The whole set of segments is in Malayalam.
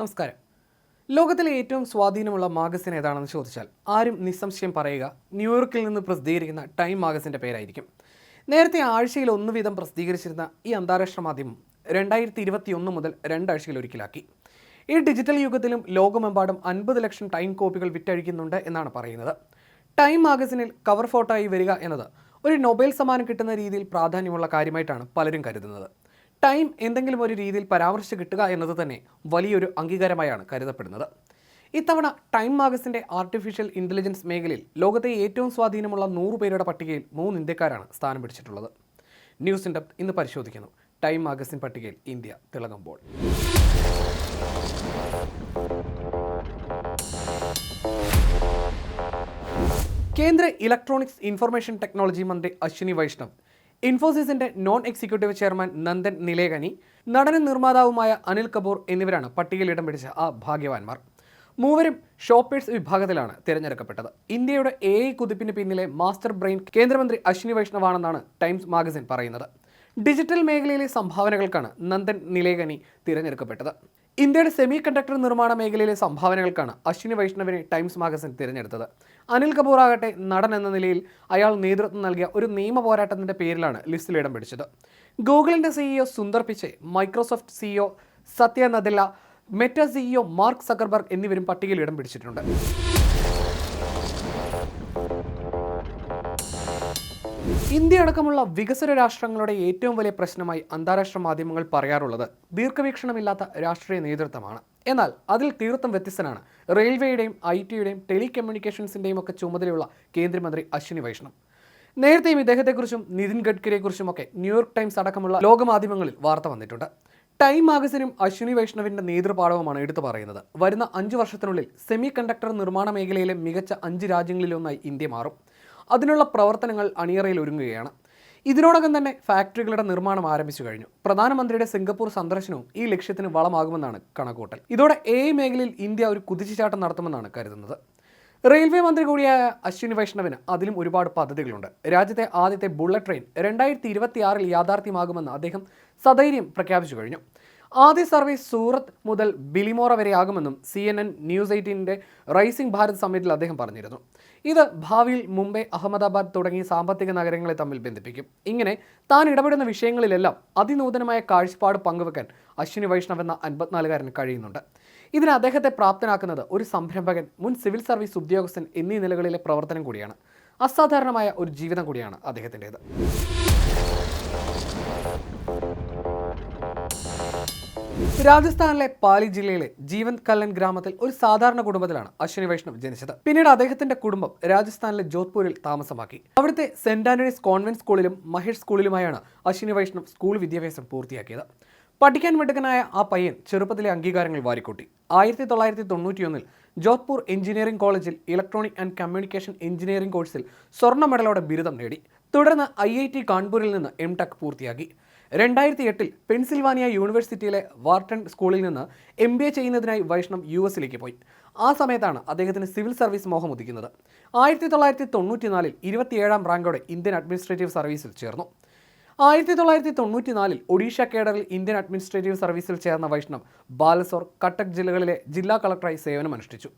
നമസ്കാരം. ലോകത്തിലെ ഏറ്റവും സ്വാധീനമുള്ള മാഗസിൻ ഏതാണെന്ന് ചോദിച്ചാൽ ആരും നിസ്സംശയം പറയുക ന്യൂയോർക്കിൽ നിന്ന് പ്രസിദ്ധീകരിക്കുന്ന ടൈം മാഗസിന്റെ പേരായിരിക്കും. നേരത്തെ ആഴ്ചയിൽ ഒന്ന് വീതം പ്രസിദ്ധീകരിച്ചിരുന്ന ഈ അന്താരാഷ്ട്ര മാധ്യമം രണ്ടായിരത്തി ഇരുപത്തി ഒന്ന് മുതൽ രണ്ടാഴ്ചയിൽ ഒരിക്കലാക്കി. ഈ ഡിജിറ്റൽ യുഗത്തിലും ലോകമെമ്പാടും അൻപത് ലക്ഷം ടൈം കോപ്പികൾ വിറ്റഴിക്കുന്നുണ്ട് എന്നാണ് പറയുന്നത്. ടൈം മാഗസിനിൽ കവർ ഫോട്ടോ ആയി വരിക എന്നത് ഒരു നൊബേൽ സമ്മാനം കിട്ടുന്ന രീതിയിൽ പ്രാധാന്യമുള്ള കാര്യമായിട്ടാണ് പലരും കരുതുന്നത്. ടൈം എന്തെങ്കിലും ഒരു രീതിയിൽ പരാമർശിച്ച് കിട്ടുക എന്നത് തന്നെ വലിയൊരു അംഗീകാരമായാണ് കരുതപ്പെടുന്നത്. ഇത്തവണ ടൈം മാഗസിന്റെ ആർട്ടിഫിഷ്യൽ ഇന്റലിജൻസ് മേഖലയിൽ ലോകത്തെ ഏറ്റവും സ്വാധീനമുള്ള നൂറ് പേരുടെ പട്ടികയിൽ മൂന്ന് ഇന്ത്യക്കാരാണ് സ്ഥാനം പിടിച്ചിട്ടുള്ളത്. ന്യൂസ് ഇൻഡപ് ഇന്ന് പരിശോധിക്കുന്നു. ടൈം മാഗസിൻ പട്ടികയിൽ ഇന്ത്യ തിളങ്ങുമ്പോൾ കേന്ദ്ര ഇലക്ട്രോണിക്സ് ഇൻഫർമേഷൻ ടെക്നോളജി മന്ത്രി Ashwini Vaishnav ഇൻഫോസിസിന്റെ non executive chairman Nandan Nilekani നടനും നിർമ്മാതാവുമായ അനിൽ കപൂർ എന്നിവരാണ് പട്ടികയിൽ ഇടം പിടിച്ച ആ ഭാഗ്യവാന്മാർ. മൂവരും ഷോപ്പേഴ്സ് വിഭാഗത്തിലാണ് തിരഞ്ഞെടുക്കപ്പെട്ടത്. ഇന്ത്യയുടെ എ ഐ കുതിപ്പിന് പിന്നിലെ മാസ്റ്റർ ബ്രെയിൻ കേന്ദ്രമന്ത്രി അശ്വിനി വൈഷ്ണവാണെന്നാണ് ടൈംസ് മാഗസിൻ പറയുന്നത്. ഡിജിറ്റൽ മേഖലയിലെ സംഭാവനകൾക്കാണ് നന്ദൻ നിലേകനി തിരഞ്ഞെടുക്കപ്പെട്ടത്. ഇന്ത്യയുടെ സെമി കണ്ടക്ടർ നിർമ്മാണ മേഖലയിലെ സംഭാവനകൾക്കാണ് അശ്വിനി വൈഷ്ണവിനെ ടൈംസ് മാഗസിൻ തിരഞ്ഞെടുത്തത്. അനിൽ കപൂർ ആകട്ടെ നടൻ എന്ന നിലയിൽ അയാൾ നേതൃത്വം നൽകിയ ഒരു നിയമ പോരാട്ടത്തിന്റെ പേരിലാണ് ലിസ്റ്റിൽ ഇടം പിടിച്ചത്. ഗൂഗിളിന്റെ CEO Sundar Pichai Microsoft CEO Satya Nadella Meta CEO Mark Zuckerberg എന്നിവരും പട്ടികയിൽ ഇടം പിടിച്ചിട്ടുണ്ട്. ഇന്ത്യ അടക്കമുള്ള വികസന രാഷ്ട്രങ്ങളുടെ ഏറ്റവും വലിയ പ്രശ്നമായി അന്താരാഷ്ട്ര മാധ്യമങ്ങൾ പറയാറുള്ളത് ദീർഘവീക്ഷണമില്ലാത്ത രാഷ്ട്രീയ നേതൃത്വമാണ്. എന്നാൽ അതിൽ തീർത്തും വ്യത്യസ്തനാണ്. റെയിൽവേയുടെയും ഐ ടിയുടെയും ടെലികമ്മ്യൂണിക്കേഷൻസിന്റെയും ഒക്കെ ചുമതലയുള്ള കേന്ദ്രമന്ത്രി അശ്വിനി വൈഷ്ണവ്. നേരത്തെയും ഇദ്ദേഹത്തെക്കുറിച്ചും നിതിൻ ഗഡ്കരിയെക്കുറിച്ചുമൊക്കെ ന്യൂയോർക്ക് ടൈംസ് അടക്കമുള്ള ലോകമാധ്യമങ്ങളിൽ വാർത്ത വന്നിട്ടുണ്ട്. ടൈം മാഗസിനും അശ്വിനി വൈഷ്ണവിന്റെ നേതൃപാഠവുമാണ് എടുത്തു പറയുന്നത്. വരുന്ന അഞ്ച് വർഷത്തിനുള്ളിൽ സെമി കണ്ടക്ടർ നിർമ്മാണ മേഖലയിലെ മികച്ച അഞ്ച് രാജ്യങ്ങളിലൊന്നായി ഇന്ത്യ മാറും. അതിനുള്ള പ്രവർത്തനങ്ങൾ അണിയറയിൽ ഒരുങ്ങുകയാണ്. ഇതിനോടകം തന്നെ ഫാക്ടറികളുടെ നിർമ്മാണം ആരംഭിച്ചു കഴിഞ്ഞു. പ്രധാനമന്ത്രിയുടെ സിംഗപ്പൂർ സന്ദർശനവും ഈ ലക്ഷ്യത്തിന് വളമാകുമെന്നാണ് കണക്കൂട്ടൽ ഇതോടെ എ മേഖലയിൽ ഇന്ത്യ ഒരു കുതിച്ചുചാട്ടം നടത്തുമെന്നാണ് കരുതുന്നത്. റെയിൽവേ മന്ത്രി കൂടിയായ അശ്വിനി വൈഷ്ണവിന് അതിലും ഒരുപാട് പദ്ധതികളുണ്ട്. രാജ്യത്തെ ആദ്യത്തെ ബുള്ളറ്റ് ട്രെയിൻ രണ്ടായിരത്തി ഇരുപത്തിയാറിൽ യാഥാർത്ഥ്യമാകുമെന്ന് അദ്ദേഹം സധൈര്യം പ്രഖ്യാപിച്ചു കഴിഞ്ഞു. ആദ്യ സർവീസ് സൂറത്ത് മുതൽ ബിലിമോറ വരെ ആകുമെന്നും സി എൻ എൻ ന്യൂസ് എയ്റ്റീന്റെ റൈസിംഗ് ഭാരത് സമ്മിറ്റിൽ അദ്ദേഹം പറഞ്ഞിരുന്നു. ഇത് ഭാവിയിൽ മുംബൈ അഹമ്മദാബാദ് തുടങ്ങിയ സാമ്പത്തിക നഗരങ്ങളെ തമ്മിൽ ബന്ധിപ്പിക്കും. ഇങ്ങനെ താൻ ഇടപെടുന്ന വിഷയങ്ങളിലെല്ലാം അതിനൂതനമായ കാഴ്ചപ്പാട് പങ്കുവെക്കാൻ അശ്വിനി വൈഷ്ണവ് എന്ന അൻപത്തിനാലുകാരന് കഴിയുന്നുണ്ട്. ഇതിന് അദ്ദേഹത്തെ പ്രാപ്തനാക്കുന്നത് ഒരു സംരംഭകൻ മുൻ സിവിൽ സർവീസ് ഉദ്യോഗസ്ഥൻ എന്നീ നിലകളിലെ പ്രവർത്തനം കൂടിയാണ്. അസാധാരണമായ ഒരു ജീവിതം കൂടിയാണ് അദ്ദേഹത്തിന്റെത്. രാജസ്ഥാനിലെ പാലി ജില്ലയിലെ ജീവന്ത് കല്ലൻ ഗ്രാമത്തിൽ ഒരു സാധാരണ കുടുംബത്തിലാണ് അശ്വിനി വൈഷ്ണവ് ജനിച്ചത്. പിന്നീട് അദ്ദേഹത്തിന്റെ കുടുംബം രാജസ്ഥാനിലെ ജോധ്പൂരിൽ താമസമാക്കി. അവിടുത്തെ സെന്റ് ആന്റണീസ് കോൺവെന്റ് സ്കൂളിലും മഹേഷ് സ്കൂളിലുമായാണ് അശ്വിനി വൈഷ്ണവ് സ്കൂൾ വിദ്യാഭ്യാസം പൂർത്തിയാക്കിയത്. പഠിക്കാൻ മിടുക്കനായ ആ പയ്യൻ ചെറുപ്പത്തിലെ അംഗീകാരങ്ങൾ വാരിക്കൂട്ടി. ആയിരത്തി തൊള്ളായിരത്തി തൊണ്ണൂറ്റിയൊന്നിൽ ജോധ്പൂർ എഞ്ചിനീയറിംഗ് കോളേജിൽ ഇലക്ട്രോണിക് ആൻഡ് കമ്മ്യൂണിക്കേഷൻ എഞ്ചിനീയറിംഗ് കോഴ്സിൽ സ്വർണ മെഡലോടെ ബിരുദം നേടി. തുടർന്ന് ഐ ഐ ടി കാൺപൂരിൽ നിന്ന് എം ടെക് പൂർത്തിയാക്കി. രണ്ടായിരത്തി എട്ടിൽ പെൻസിൽവാനിയ യൂണിവേഴ്സിറ്റിയിലെ വാർട്ടൺ സ്കൂളിൽ നിന്ന് എം ബി എ ചെയ്യുന്നതിനായി വൈഷ്ണവ് യു എസിലേക്ക് പോയി. ആ സമയത്താണ് അദ്ദേഹത്തിന് സിവിൽ സർവീസ് മോഹം ഉദിക്കുന്നത്. ആയിരത്തി തൊള്ളായിരത്തി തൊണ്ണൂറ്റിനാലിൽ ഇരുപത്തിയേഴാം റാങ്കോടെ ഇന്ത്യൻ അഡ്മിനിസ്ട്രേറ്റീവ് സർവീസിൽ ചേർന്നു. ആയിരത്തി തൊള്ളായിരത്തി തൊണ്ണൂറ്റിനാലിൽ ഒഡീഷ കേഡറിൽ ഇന്ത്യൻ അഡ്മിനിസ്ട്രേറ്റീവ് സർവീസിൽ ചേർന്ന വൈഷ്ണവ് ബാലസോർ കട്ടക് ജില്ലകളിലെ ജില്ലാ കളക്ടറായി സേവനമനുഷ്ഠിച്ചു.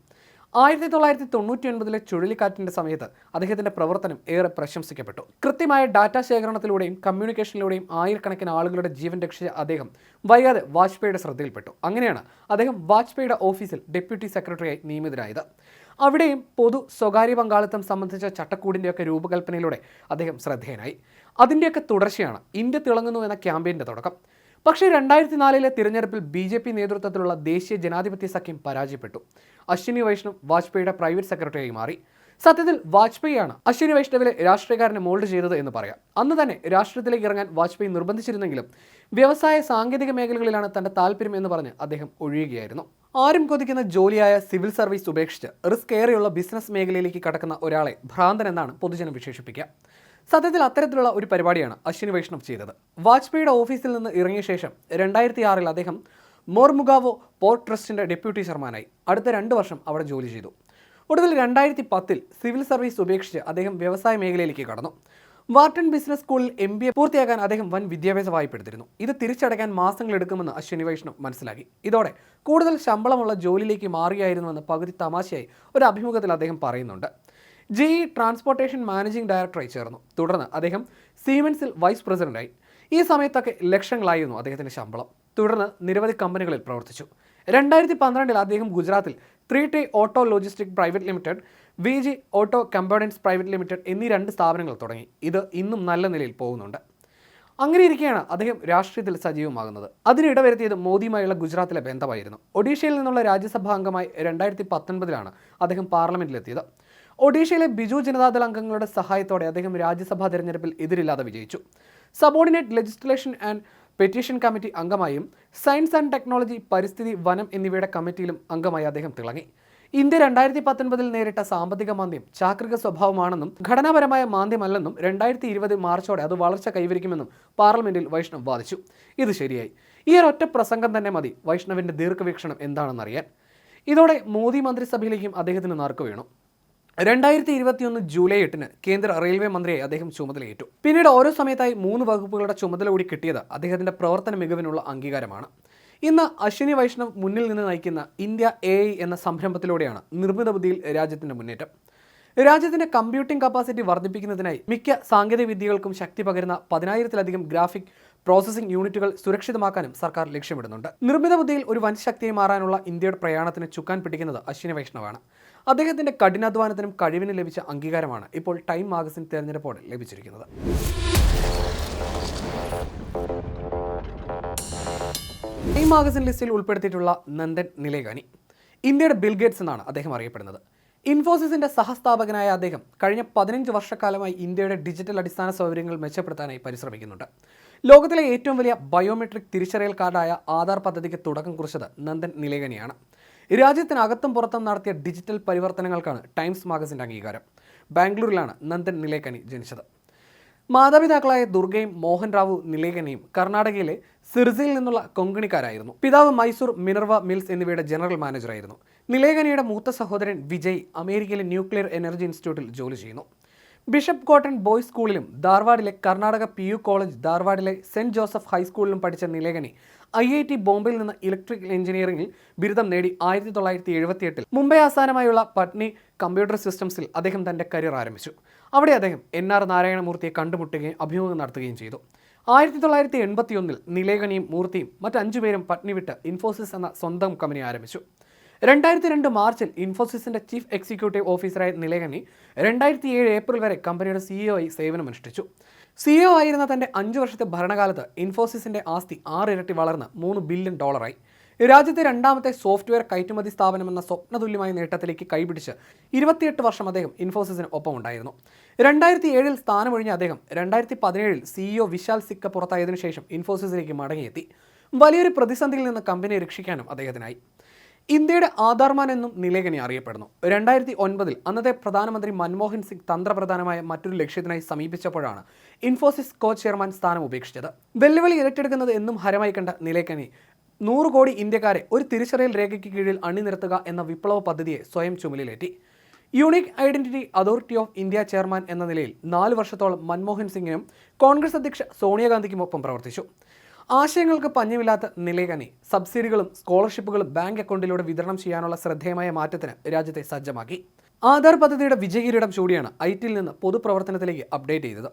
ആയിരത്തി തൊള്ളായിരത്തി തൊണ്ണൂറ്റി ഒൻപതിലെ ചുഴലിക്കാറ്റിന്റെ സമയത്ത് അദ്ദേഹത്തിന്റെ പ്രവർത്തനം ഏറെ പ്രശംസിക്കപ്പെട്ടു. കൃത്യമായ ഡാറ്റ ശേഖരണത്തിലൂടെയും കമ്മ്യൂണിക്കേഷനിലൂടെയും ആയിരക്കണക്കിന് ആളുകളുടെ ജീവൻ രക്ഷിച്ച അദ്ദേഹം വൈകാതെ വാജ്പേയിയുടെ ശ്രദ്ധയിൽപ്പെട്ടു. അങ്ങനെയാണ് അദ്ദേഹം വാജ്പേയിയുടെ ഓഫീസിൽ ഡെപ്യൂട്ടി സെക്രട്ടറിയായി നിയമിതനായത്. അവിടെയും പൊതു സ്വകാര്യ പങ്കാളിത്തം സംബന്ധിച്ച ചട്ടക്കൂടിന്റെയൊക്കെ രൂപകൽപ്പനയിലൂടെ അദ്ദേഹം ശ്രദ്ധേയനായി. അതിന്റെയൊക്കെ തുടർച്ചയാണ് ഇന്ത്യ തിളങ്ങുന്നു എന്ന ക്യാമ്പയിന്റെ തുടക്കം. പക്ഷേ രണ്ടായിരത്തി നാലിലെ തിരഞ്ഞെടുപ്പിൽ ബി ജെ പി നേതൃത്വത്തിലുള്ള ദേശീയ ജനാധിപത്യ സഖ്യം പരാജയപ്പെട്ടു. അശ്വിനി വൈഷ്ണവ് വാജ്പേയിയുടെ പ്രൈവറ്റ് സെക്രട്ടറിയായി മാറി. സത്യത്തിൽ വാജ്പേയിയാണ് അശ്വിനി വൈഷ്ണവിലെ രാഷ്ട്രീയക്കാരനെ മോൾഡ് ചെയ്തത് എന്ന് പറയാം. അന്ന് തന്നെ രാഷ്ട്രീയത്തിലേക്ക് ഇറങ്ങാൻ വാജ്പേയി നിർബന്ധിച്ചിരുന്നെങ്കിലും വ്യവസായ സാങ്കേതിക മേഖലകളിലാണ് തന്റെ താല്പര്യം എന്ന് പറഞ്ഞ് അദ്ദേഹം ഒഴിയുകയായിരുന്നു. ആരും കൊതിക്കുന്ന ജോലിയായ സിവിൽ സർവീസ് ഉപേക്ഷിച്ച് റിസ്ക് ഏറെയുള്ള ബിസിനസ് മേഖലയിലേക്ക് കടക്കുന്ന ഒരാളെ ഭ്രാന്തൻ എന്നാണ് പൊതുജനം വിശേഷിപ്പിക്കുക. സത്യത്തിൽ അത്തരത്തിലുള്ള ഒരു പരിപാടിയാണ് അശ്വിനി വൈഷ്ണവ് ചെയ്തത്. വാജ്പേയിയുടെ ഓഫീസിൽ നിന്ന് ഇറങ്ങിയ ശേഷം രണ്ടായിരത്തി ആറിൽ അദ്ദേഹം മോർമുഗാവോ പോർട്ട് ട്രസ്റ്റിന്റെ ഡെപ്യൂട്ടി ചെയർമാനായി. അടുത്ത രണ്ട് വർഷം അവിടെ ജോലി ചെയ്തു. ഒടുവിൽ രണ്ടായിരത്തി പത്തിൽ സിവിൽ സർവീസ് ഉപേക്ഷിച്ച് അദ്ദേഹം വ്യവസായ മേഖലയിലേക്ക് കടന്നു. വാർട്ടൺ ബിസിനസ് സ്കൂളിൽ എം ബി എ പൂർത്തിയാക്കാൻ അദ്ദേഹം വൻ വിദ്യാഭ്യാസ വായ്പ എടുത്തിരുന്നു ഇത് തിരിച്ചടയ്ക്കാൻ മാസങ്ങളെടുക്കുമെന്ന് അശ്വിനി വൈഷ്ണവ് മനസ്സിലാക്കി. ഇതോടെ കൂടുതൽ ശമ്പളമുള്ള ജോലിയിലേക്ക് മാറിയായിരുന്നുവെന്ന് പകുതി തമാശയായി ഒരു അഭിമുഖത്തിൽ അദ്ദേഹം പറയുന്നുണ്ട്. ജെ ട്രാൻസ്പോർട്ടേഷൻ മാനേജിംഗ് ഡയറക്ടറായി ചേർന്നു. തുടർന്ന് അദ്ദേഹം സീമെൻസിൽ വൈസ് പ്രസിഡന്റായി. ഈ സമയത്തൊക്കെ ലക്ഷങ്ങളായിരുന്നു അദ്ദേഹത്തിന്റെ ശമ്പളം. തുടർന്ന് നിരവധി കമ്പനികളിൽ പ്രവർത്തിച്ചു. രണ്ടായിരത്തി പന്ത്രണ്ടിൽ അദ്ദേഹം ഗുജറാത്തിൽ three T auto logistic private limited V G auto components private limited എന്നീ രണ്ട് സ്ഥാപനങ്ങൾ തുടങ്ങി. ഇത് ഇന്നും നല്ല നിലയിൽ പോകുന്നുണ്ട്. അങ്ങനെ ഇരിക്കെയാണ് അദ്ദേഹം രാഷ്ട്രീയത്തിൽ സജീവമാകുന്നത്. അതിനിട വരുത്തിയത് മോദിയുമായുള്ള ഗുജറാത്തിലെ ബന്ധമായിരുന്നു. ഒഡീഷയിൽ നിന്നുള്ള രാജ്യസഭാ അംഗമായി രണ്ടായിരത്തി പത്തൊൻപതിലാണ് അദ്ദേഹം പാർലമെന്റിലെത്തിയത്. ഒഡീഷയിലെ ബിജു ജനതാദൾ അംഗങ്ങളുടെ സഹായത്തോടെ അദ്ദേഹം രാജ്യസഭാ തെരഞ്ഞെടുപ്പിൽ എതിരില്ലാതെ വിജയിച്ചു. Subordinate legislation and petition committee അംഗമായും science and technology പരിസ്ഥിതി വനം എന്നിവയുടെ കമ്മിറ്റിയിലും അംഗമായി അദ്ദേഹം തിളങ്ങി. ഇന്ത്യ രണ്ടായിരത്തി പത്തൊൻപതിൽ നേരിട്ട സാമ്പത്തിക മാന്ദ്യം ചാക്രിക സ്വഭാവമാണെന്നും ഘടനാപരമായ മാന്ദ്യമല്ലെന്നും രണ്ടായിരത്തി ഇരുപത് മാർച്ചോടെ അത് വളർച്ച കൈവരിക്കുമെന്നും പാർലമെന്റിൽ വൈഷ്ണവ് വാദിച്ചു. ഇത് ശരിയായി. ഈ ഒരൊറ്റ പ്രസംഗം തന്നെ മതി വൈഷ്ണവിന്റെ ദീർഘവീക്ഷണം എന്താണെന്നറിയാൻ. ഇതോടെ മോദി മന്ത്രിസഭയിലേക്കും അദ്ദേഹത്തിന് നറുക്ക് വീണു. രണ്ടായിരത്തി ഇരുപത്തിയൊന്ന് ജൂലൈ എട്ടിന് കേന്ദ്ര റെയിൽവേ മന്ത്രിയായി അദ്ദേഹം ചുമതലയേറ്റു. പിന്നീട് ഓരോ സമയത്തായി മൂന്ന് വകുപ്പുകളുടെ ചുമതല കൂടി കിട്ടിയത് അദ്ദേഹത്തിന്റെ പ്രവർത്തന മികവിനുള്ള അംഗീകാരമാണ്. ഇന്ന് അശ്വിനി വൈഷ്ണവ് മുന്നിൽ നിന്ന് നയിക്കുന്ന ഇന്ത്യ എ എന്ന സംരംഭത്തിലൂടെയാണ് നിർമ്മിത ബുദ്ധിയിൽ രാജ്യത്തിന്റെ മുന്നേറ്റം. രാജ്യത്തിന്റെ കമ്പ്യൂട്ടിംഗ് കപ്പാസിറ്റി വർദ്ധിപ്പിക്കുന്നതിനായി മിക്ക സാങ്കേതിക വിദ്യകൾക്കും ശക്തി പകരുന്ന പതിനായിരത്തിലധികം ഗ്രാഫിക് പ്രോസസ്സിംഗ് യൂണിറ്റുകൾ സുരക്ഷിതമാക്കാനും സർക്കാർ ലക്ഷ്യമിടുന്നുണ്ട്. നിർമ്മിത ബുദ്ധിയിൽ ഒരു വൻ ശക്തിയായി മാറാനുള്ള ഇന്ത്യയുടെ പ്രയാണത്തിന് ചുക്കാൻ പിടിക്കുന്നത് അശ്വിനി വൈഷ്ണവാണ്. അദ്ദേഹത്തിന്റെ കഠിനാധ്വാനത്തിനും കഴിവിനും ലഭിച്ച അംഗീകാരമാണ് ഇപ്പോൾ ടൈം മാഗസിൻ തെരഞ്ഞെടുപ്പോടെ ലഭിച്ചിരിക്കുന്നത്. ടൈം മാഗസിൻ ലിസ്റ്റിൽ ഉൾപ്പെടുത്തിയിട്ടുള്ള നന്ദൻ നിലേകാനി. ഇന്ത്യയുടെ ബിൽഗേറ്റ്സ് എന്നാണ് അദ്ദേഹം അറിയപ്പെടുന്നത്. ഇൻഫോസിസിന്റെ സഹസ്ഥാപകനായ അദ്ദേഹം കഴിഞ്ഞ പതിനഞ്ച് വർഷക്കാലമായി ഇന്ത്യയുടെ ഡിജിറ്റൽ അടിസ്ഥാന സൗകര്യങ്ങൾ മെച്ചപ്പെടുത്താനായി പരിശ്രമിക്കുന്നുണ്ട്. ലോകത്തിലെ ഏറ്റവും വലിയ ബയോമെട്രിക് തിരിച്ചറിയൽ കാർഡായ ആധാർ പദ്ധതിക്ക് തുടക്കം കുറിച്ചത് നന്ദൻ നിലേകനിയാണ്. രാജ്യത്തിനകത്തും പുറത്തും നടത്തിയ ഡിജിറ്റൽ പരിവർത്തനങ്ങൾക്കാണ് ടൈംസ് മാഗസിന്റെ അംഗീകാരം. ബാംഗ്ലൂരിലാണ് നന്ദൻ നിലേക്കനി ജനിച്ചത്. മാതാപിതാക്കളായ ദുർഗയും മോഹൻ റാവു നിലേഖനയും കർണാടകയിലെ സിർസിയിൽ നിന്നുള്ള കൊങ്കണിക്കാരായിരുന്നു. പിതാവ് മൈസൂർ മിനർവ മിൽസ് എന്നിവയുടെ ജനറൽ മാനേജറായിരുന്നു. നിലേകനിയുടെ മൂത്ത സഹോദരൻ വിജയ് അമേരിക്കയിലെ ന്യൂക്ലിയർ എനർജി ഇൻസ്റ്റിറ്റ്യൂട്ടിൽ ജോലി ചെയ്യുന്നു. ബിഷപ്പ് കോട്ടൺ ബോയ്സ് സ്കൂളിലും ധാർവാഡിലെ കർണാടക പി യു കോളേജ് ധാർവാഡിലെ സെന്റ് ജോസഫ് ഹൈസ്കൂളിലും പഠിച്ച നിലേഖനി ഐ ഐ ടി ബോംബെയിൽ നിന്ന് ഇലക്ട്രിക്കൽ എഞ്ചിനീയറിംഗിൽ ബിരുദം നേടി ആയിരത്തി തൊള്ളായിരത്തി എഴുപത്തിയെട്ടിൽ. മുംബൈ ആസ്ഥാനമായുള്ള പട്നി കമ്പ്യൂട്ടർ സിസ്റ്റംസിൽ അദ്ദേഹം തന്റെ കരിയർ ആരംഭിച്ചു. അവിടെ അദ്ദേഹം എൻ ആർ നാരായണമൂർത്തിയെ കണ്ടുമുട്ടുകയും അഭിമുഖം നടത്തുകയും ചെയ്തു. ആയിരത്തി തൊള്ളായിരത്തി എൺപത്തിയൊന്നിൽ നിലേഖനിയും മൂർത്തിയും മറ്റഞ്ചുപേരും പട്നി വിട്ട് ഇൻഫോസിസ് എന്ന സ്വന്തം കമ്പനി ആരംഭിച്ചു. രണ്ടായിരത്തി രണ്ട് മാർച്ചിൽ ഇൻഫോസിസിന്റെ ചീഫ് എക്സിക്യൂട്ടീവ് ഓഫീസറായി നിലേകനി രണ്ടായിരത്തി ഏഴ് ഏപ്രിൽ വരെ കമ്പനിയുടെ സിഇഒ ആയി സേവനമനുഷ്ഠിച്ചു. സിഇഒ ആയിരുന്ന തന്റെ അഞ്ചു വർഷത്തെ ഭരണകാലത്ത് ഇൻഫോസിസിന്റെ ആസ്തി ആറിരട്ടി വളർന്ന് മൂന്ന് ബില്യൺ ഡോളറായി. രാജ്യത്തെ രണ്ടാമത്തെ സോഫ്റ്റ്വെയർ കയറ്റുമതി സ്ഥാപനമെന്ന സ്വപ്നതുല്യമായ നേട്ടത്തിലേക്ക് കൈപിടിച്ച് ഇരുപത്തിയെട്ട് വർഷം അദ്ദേഹം ഇൻഫോസിസിന് ഒപ്പമുണ്ടായിരുന്നു. രണ്ടായിരത്തി ഏഴിൽ സ്ഥാനമൊഴിഞ്ഞ അദ്ദേഹം രണ്ടായിരത്തി പതിനേഴിൽ സിഇഒ വിശാൽ സിക്ക പുറത്തായതിനു ശേഷം ഇൻഫോസിസിലേക്ക് മടങ്ങിയെത്തി. വലിയൊരു പ്രതിസന്ധിയിൽ നിന്ന് കമ്പനിയെ രക്ഷിക്കാനും അദ്ദേഹത്തിനായി. ഇന്ത്യയുടെ ആധാർമാൻ എന്നും നിലേഖനി അറിയപ്പെടുന്നു. രണ്ടായിരത്തി ഒൻപതിൽ അന്നത്തെ പ്രധാനമന്ത്രി മൻമോഹൻ സിംഗ് തന്ത്രപ്രധാനമായ മറ്റൊരു ലക്ഷ്യത്തിനായി സമീപിച്ചപ്പോഴാണ് ഇൻഫോസിസ് കോ ചെയർമാൻ സ്ഥാനം ഉപേക്ഷിച്ചത്. വെല്ലുവിളി ഏറ്റെടുക്കുന്നത് എന്നും ഹരമായി കണ്ട നിലേഖനി നൂറ് കോടി ഇന്ത്യക്കാരെ ഒരു തിരിച്ചറിയൽ രേഖയ്ക്ക് കീഴിൽ അണിനിരത്തുക എന്ന വിപ്ലവ പദ്ധതിയെ സ്വയം ചുമലിലേറ്റി. Unique identity authority of India chairman എന്ന നിലയിൽ നാല് വർഷത്തോളം മൻമോഹൻ സിംഗിനും കോൺഗ്രസ് അധ്യക്ഷ സോണിയാഗാന്ധിക്കുമൊപ്പം പ്രവർത്തിച്ചു. ആശയങ്ങൾക്ക് പഞ്ഞമില്ലാത്ത നിലയകനി സബ്സിഡികളും സ്കോളർഷിപ്പുകളും ബാങ്ക് അക്കൗണ്ടിലൂടെ വിതരണം ചെയ്യാനുള്ള ശ്രദ്ധേയമായ മാറ്റത്തിന് രാജ്യത്തെ സജ്ജമാക്കി. ആധാർ പദ്ധതിയുടെ വിജയകിരീടം ചൂടിയാണ് ഐ ടിയിൽ നിന്ന് പൊതുപ്രവർത്തനത്തിലേക്ക് അപ്ഡേറ്റ് ചെയ്തത്.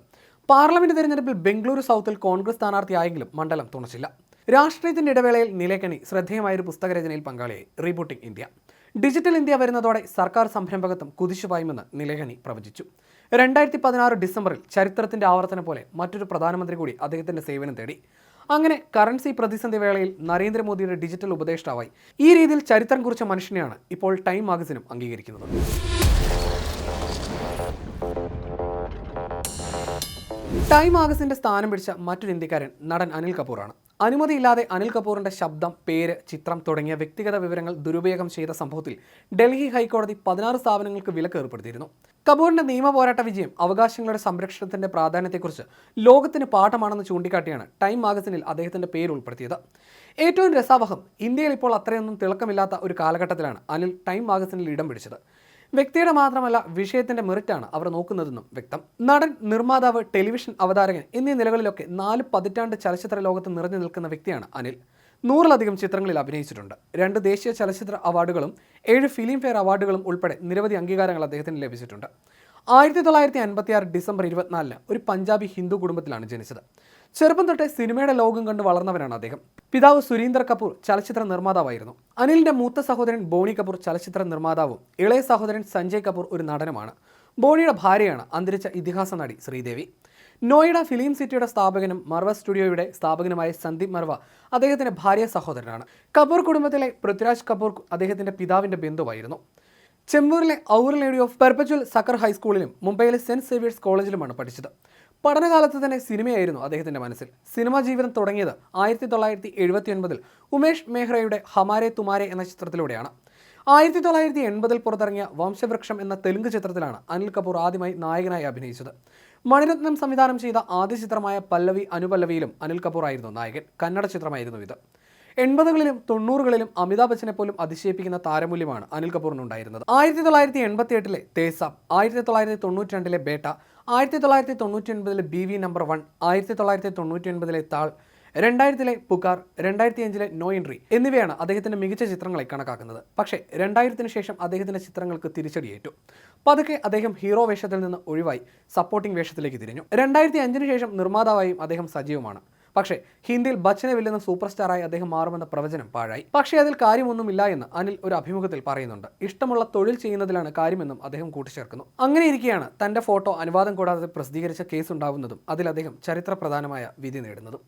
പാർലമെന്റ് തെരഞ്ഞെടുപ്പിൽ ബംഗളൂരു സൗത്തിൽ കോൺഗ്രസ് സ്ഥാനാർത്ഥിയായെങ്കിലും മണ്ഡലം തുണച്ചില്ല. രാഷ്ട്രീയത്തിന്റെ ഇടവേളയിൽ നിലേക്കനി ശ്രദ്ധേയമായൊരു പുസ്തകരചനയിൽ പങ്കാളിയായി റീബൂട്ടിംഗ് ഇന്ത്യ. ഡിജിറ്റൽ ഇന്ത്യ വരുന്നതോടെ സർക്കാർ സംരംഭകത്വം കുതിച്ചുപായുമെന്ന് നിലേഖനി പ്രവചിച്ചു. രണ്ടായിരത്തി പതിനാറ് ഡിസംബറിൽ ചരിത്രത്തിന്റെ ആവർത്തനം പോലെ മറ്റൊരു പ്രധാനമന്ത്രി കൂടി അദ്ദേഹത്തിന്റെ സേവനം തേടി. അങ്ങനെ കറൻസി പ്രതിസന്ധി വേളയിൽ നരേന്ദ്രമോദിയുടെ ഡിജിറ്റൽ ഉപദേഷ്ടാവായി. ഈ രീതിയിൽ ചരിത്രം കുറിച്ച മനുഷ്യനെയാണ് ഇപ്പോൾ ടൈം മാഗസിനും അംഗീകരിക്കുന്നത്. ടൈം മാഗസിന്റെ സ്ഥാനം പിടിച്ച മറ്റൊരു ഇന്ത്യക്കാരൻ നടൻ അനിൽ കപൂറാണ്. അനുമതിയില്ലാതെ അനിൽ കപൂറിന്റെ ശബ്ദം പേര് ചിത്രം തുടങ്ങിയ വ്യക്തിഗത വിവരങ്ങൾ ദുരുപയോഗം ചെയ്ത സംഭവത്തിൽ ഡൽഹി ഹൈക്കോടതി പതിനാറ് സ്ഥാപനങ്ങൾക്ക് വിലക്ക് ഏർപ്പെടുത്തിയിരുന്നു. കപൂറിന്റെ നിയമ പോരാട്ട വിജയം അവകാശങ്ങളുടെ സംരക്ഷണത്തിന്റെ പ്രാധാന്യത്തെക്കുറിച്ച് ലോകത്തിന് പാഠമാണെന്ന് ചൂണ്ടിക്കാട്ടിയാണ് ടൈം മാഗസിനിൽ അദ്ദേഹത്തിന്റെ പേര് ഉൾപ്പെടുത്തിയത്. ഏറ്റവും രസാവഹം ഇന്ത്യയിൽ ഇപ്പോൾ അത്രയൊന്നും തിളക്കമില്ലാത്ത ഒരു കാലഘട്ടത്തിലാണ് അനിൽ ടൈം മാഗസിനിൽ ഇടം പിടിച്ചത്. വ്യക്തിയുടെ മാത്രമല്ല വിഷയത്തിന്റെ മെറിറ്റാണ് അവർ നോക്കുന്നതെന്നും വ്യക്തം. നടൻ നിർമ്മാതാവ് ടെലിവിഷൻ അവതാരകൻ എന്നീ നിലകളിലൊക്കെ നാല് പതിറ്റാണ്ട് ചലച്ചിത്ര ലോകത്ത് നിറഞ്ഞു നിൽക്കുന്ന വ്യക്തിയാണ് അനിൽ. നൂറിലധികം ചിത്രങ്ങളിൽ അഭിനയിച്ചിട്ടുണ്ട്. രണ്ട് ദേശീയ ചലച്ചിത്ര അവാർഡുകളും ഏഴ് ഫിലിം ഫെയർ അവാർഡുകളും ഉൾപ്പെടെ നിരവധി അംഗീകാരങ്ങൾ അദ്ദേഹത്തിന് ലഭിച്ചിട്ടുണ്ട്. ആയിരത്തി തൊള്ളായിരത്തി അൻപത്തി ആറ് ഡിസംബർ ഇരുപത്തിനാലിന് ഒരു പഞ്ചാബി ഹിന്ദു കുടുംബത്തിലാണ് ജനിച്ചത്. ചെറുപ്പം തൊട്ടേ സിനിമയുടെ ലോകം കണ്ട് വളർന്നവനാണ് അദ്ദേഹം. പിതാവ് സുരീന്ദർ കപൂർ ചലച്ചിത്ര നിർമ്മാതാവായിരുന്നു. അനിലിന്റെ മൂത്ത സഹോദരൻ ബോണി കപൂർ ചലച്ചിത്ര നിർമ്മാതാവും. ഇളയ സഹോദരൻ സഞ്ജയ് കപൂർ ഒരു നടനുമാണ്. ബോണിയുടെ ഭാര്യയാണ് അന്തരിച്ച ഇതിഹാസ നടി ശ്രീദേവി. നോയിഡ ഫിലിം സിറ്റിയുടെ സ്ഥാപകനും മർവ സ്റ്റുഡിയോയുടെ സ്ഥാപകനുമായ സന്ദീപ് മർവ അദ്ദേഹത്തിന്റെ ഭാര്യ സഹോദരനാണ്. കപൂർ കുടുംബത്തിലെ പൃഥ്വിരാജ് കപൂർ അദ്ദേഹത്തിന്റെ പിതാവിന്റെ ബന്ധുവായിരുന്നു. ചെമ്പൂരിലെ our lady of perpetual succour ഹൈസ്കൂളിലും മുംബൈയിലെ സെന്റ് സേവിയേഴ്സ് കോളേജിലുമാണ് പഠിച്ചത്. പഠനകാലത്ത് തന്നെ സിനിമയായിരുന്നു അദ്ദേഹത്തിന്റെ മനസ്സിൽ. സിനിമാ ജീവിതം തുടങ്ങിയത് ആയിരത്തി തൊള്ളായിരത്തി എഴുപത്തി ഒൻപതിൽ ഉമേഷ് മെഹ്റയുടെ ഹമാരെ തുമാരെ എന്ന ചിത്രത്തിലൂടെയാണ്. ആയിരത്തി തൊള്ളായിരത്തി എൺപതിൽ പുറത്തിറങ്ങിയ വംശവൃക്ഷം എന്ന തെലുങ്ക് ചിത്രത്തിലാണ് അനിൽ കപൂർ ആദ്യമായി നായകനായി അഭിനയിച്ചത്. മണിരത്നം സംവിധാനം ചെയ്ത ആദ്യ ചിത്രമായ പല്ലവി അനുപല്ലവിയിലും അനിൽ കപൂർ ആയിരുന്നു നായകൻ. കന്നഡ ചിത്രമായിരുന്നു ഇത്. എൺപതുകളിലും തൊണ്ണൂറുകളിലും അമിതാഭ് ബച്ചനെ പോലും അതിശയിപ്പിക്കുന്ന താരമൂല്യമാണ് അനിൽ കപൂറിനുണ്ടായിരുന്നത്. ആയിരത്തി തൊള്ളായിരത്തി എൺപത്തി എട്ടിലെ തേസാബ് ആയിരത്തി തൊള്ളായിരത്തി തൊണ്ണൂറ്റി രണ്ടിലെ ബേട്ട ആയിരത്തി തൊള്ളായിരത്തി തൊണ്ണൂറ്റി ഒൻപതിലെ ബി വി നമ്പർ വൺ ആയിരത്തി തൊള്ളായിരത്തി തൊണ്ണൂറ്റി ഒൻപതിലെ താൾ രണ്ടായിരത്തിലെ പുകാർ രണ്ടായിരത്തി അഞ്ചിലെ നോ എൻട്രി എന്നിവയാണ് അദ്ദേഹത്തിന്റെ മികച്ച ചിത്രങ്ങളെ കണക്കാക്കുന്നത്. പക്ഷേ രണ്ടായിരത്തിന് ശേഷം അദ്ദേഹത്തിന്റെ ചിത്രങ്ങൾക്ക് തിരിച്ചടിയേറ്റു. പതുക്കെ അദ്ദേഹം ഹീറോ വേഷത്തിൽ നിന്ന് ഒഴിവായി സപ്പോർട്ടിംഗ് വേഷത്തിലേക്ക് തിരിഞ്ഞു. രണ്ടായിരത്തി അഞ്ചിന് ശേഷം നിർമ്മാതാവായും അദ്ദേഹം സജീവമാണ്. പക്ഷേ ഹിന്ദിയിൽ ബച്ചനെ വെല്ലുന്ന സൂപ്പർ സ്റ്റാറായി അദ്ദേഹം മാറുമെന്ന പ്രവചനം പാഴായി. പക്ഷേ അതിൽ കാര്യമൊന്നുമില്ല എന്ന് അനിൽ ഒരു അഭിമുഖത്തിൽ പറയുന്നുണ്ട്. ഇഷ്ടമുള്ള തൊഴിൽ ചെയ്യുന്നതിലാണ് കാര്യമെന്നും അദ്ദേഹം കൂട്ടിച്ചേർക്കുന്നു. അങ്ങനെ ഇരിക്കെയാണ് തന്റെ ഫോട്ടോ അനുവാദം കൂടാതെ പ്രസിദ്ധീകരിച്ച കേസ് ഉണ്ടാവുന്നതും അതിൽ അദ്ദേഹം ചരിത്ര പ്രധാനമായ വിധി നേടുന്നതും.